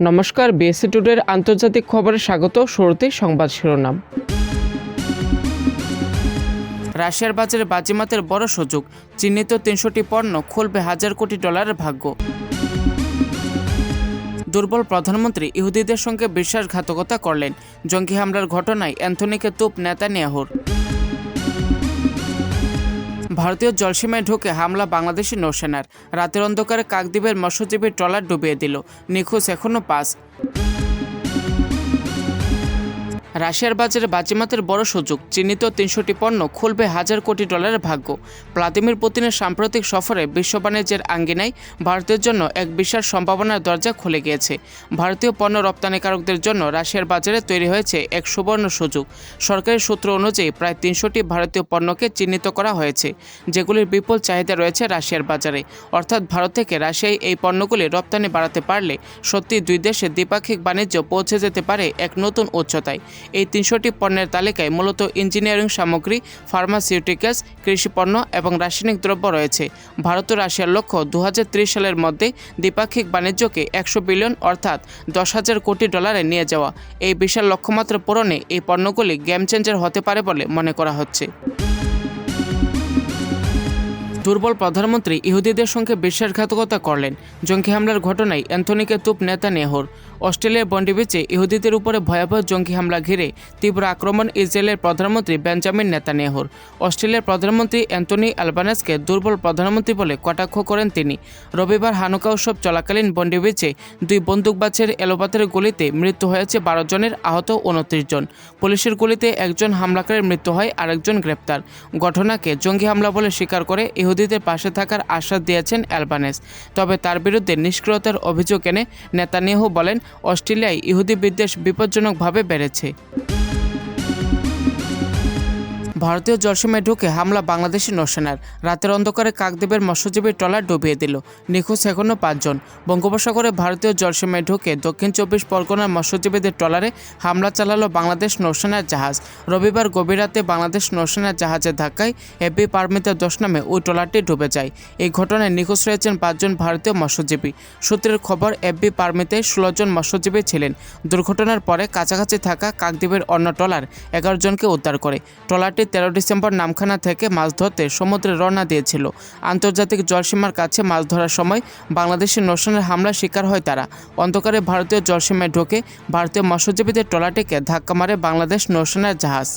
নমস্কার বিএসসি টুডের আন্তর্জাতিক খবরে স্বাগত। শুরুতেই সংবাদ শিরোনাম। রাশিয়ার বাজারে বাজিমাতের বড় সুযোগ। চিহ্নিত তিনশোটি পণ্য খুলবে হাজার কোটি ডলারের ভাগ্য। দুর্বল প্রধানমন্ত্রী ইহুদিদের সঙ্গে বিশ্বাসঘাতকতা করলেন। জঙ্গি হামলার ঘটনায় অ্যান্থনিকে তুপ নেতা নেতানিয়াহুর। ভারতীয় জলসীমায় ঢুকে হামলা বাংলাদেশি নৌসেনার। রাতের অন্ধকারে কাকদ্বীপের মৎস্যজীবীর ট্রলার ডুবিয়ে দিল। নিখোঁজ এখনও পাঁচ। রাশিয়ার বাজারে বাজিমাতের বড় সুযোগ। চিহ্নিত তিনশোটি পণ্য খুলবে হাজার কোটি ডলারের ভাগ্য। ভ্লাদিমির পুতিনের সাম্প্রতিক সফরে বিশ্ব বাণিজ্যের আঙ্গিনায় ভারতের জন্য এক বিশাল সম্ভাবনার দরজা খুলে গিয়েছে। ভারতীয় পণ্য রপ্তানিকারকদের জন্য রাশিয়ার বাজারে তৈরি হয়েছে এক সুবর্ণ সুযোগ। সরকারি সূত্র অনুযায়ী প্রায় তিনশোটি ভারতীয় পণ্যকে চিহ্নিত করা হয়েছে, যেগুলির বিপুল চাহিদা রয়েছে রাশিয়ার বাজারে। অর্থাৎ ভারত থেকে রাশিয়ায় এই পণ্যগুলি রপ্তানি বাড়াতে পারলে সত্যি দুই দেশে দ্বিপাক্ষিক বাণিজ্য পৌঁছে যেতে পারে এক নতুন উচ্চতায়। এই তিনশোটি পণ্যের তালিকায় মূলত ইঞ্জিনিয়ারিং সামগ্রী, ফার্মাসিউটিক্যালস কৃষিপণ্য এবং রাসায়নিক দ্রব্য রয়েছে। ভারত ও রাশিয়ার লক্ষ্য দু হাজার ত্রিশ সালের মধ্যে দ্বিপাক্ষিক বাণিজ্যকে একশো বিলিয়ন অর্থাৎ দশ হাজার কোটি ডলারে নিয়ে যাওয়া। এই বিশাল লক্ষ্যমাত্রা পূরণে এই পণ্যগুলি গেম চেঞ্জার হতে পারে বলে মনে করা হচ্ছে। দুর্বল প্রধানমন্ত্রী ইহুদিদের সঙ্গে বিশ্বাসঘাতকতা করলেন। জঙ্গি হামলার ঘটনায় অ্যান্থনিকে তুপ নেতা নেহর। অস্ট্রেলিয়ার বন্ডি বিচে ইহুদিদের উপরে ভয়াবহ জঙ্গি হামলা ঘিরে তীব্র আক্রমণ ইসরায়েলের প্রধানমন্ত্রী বেঞ্জামিন নেতানিয়াহুর অস্ট্রেলিয়ার প্রধানমন্ত্রী অ্যান্টনি অ্যালবানেসকে দুর্বল প্রধানমন্ত্রী বলে কটাক্ষ করেন তিনি। রবিবার হানুকা উৎসব চলাকালীন বন্ডি বিচে দুই বন্দুকবাজের এলোপাতের গুলিতে মৃত্যু হয়েছে বারো জনের আহত উনত্রিশ জন। পুলিশের গুলিতে একজন হামলাকারীর মৃত্যু হয় আরেকজন গ্রেপ্তার। ঘটনাকে জঙ্গি হামলা বলে স্বীকার করে ইহুদিদের পাশে থাকার আশ্বাস দিয়েছেন অ্যালবানেস। তবে তার বিরুদ্ধে নিষ্ক্রিয়তার অভিযোগ এনে নেতানিয়াহু বলেন, অস্ট্রেলিয়ায় ইহুদি বিদ্বেষ বিপজ্জনকভাবে বেড়েছে। ভারতীয় জলসীমায় ঢুকে হামলা বাংলাদেশি নৌসেনার। রাতের অন্ধকারে কাকদ্বীপের মৎস্যজীবী ট্রলার ডুবিয়ে দিল। নিখোঁজ এখনও পাঁচজন। বঙ্গোপসাগরে ভারতীয় জলসীমায় ঢুকে দক্ষিণ চব্বিশ পরগনার মৎস্যজীবীদের ট্রলারে হামলা চালালো বাংলাদেশ নৌসেনার জাহাজ। রবিবার গভীর রাতে বাংলাদেশ নৌসেনার জাহাজের ধাক্কায় এফবি পারমিতের দোষ নামে ওই ট্রলারটি ডুবে যায়। এই ঘটনায় নিখোঁজ রয়েছেন পাঁচজন ভারতীয় মৎস্যজীবী। সূত্রের খবর, এফবি পারমিতে ষোলো জন মৎস্যজীবী ছিলেন। দুর্ঘটনার পরে কাছাকাছি থাকা কাকদ্বীপের অন্য ট্রলার এগারো জনকে উদ্ধার করে। ট্রলারটি তেরো ডিসেম্বর নামখানা থেকে মাছ ধরতে সমুদ্রে রওনা দিয়েছিল। আন্তর্জাতিক জলসীমার কাছে মাছ ধরার সময় বাংলাদেশের নৌসেনার হামলার শিকার হয় তারা। অন্ধকারে ভারতীয় জলসীমায় ঢোকে ভারতীয় মৎস্যজীবীদের টলাটিকে ধাক্কা মারে বাংলাদেশ নৌসেনার জাহাজ।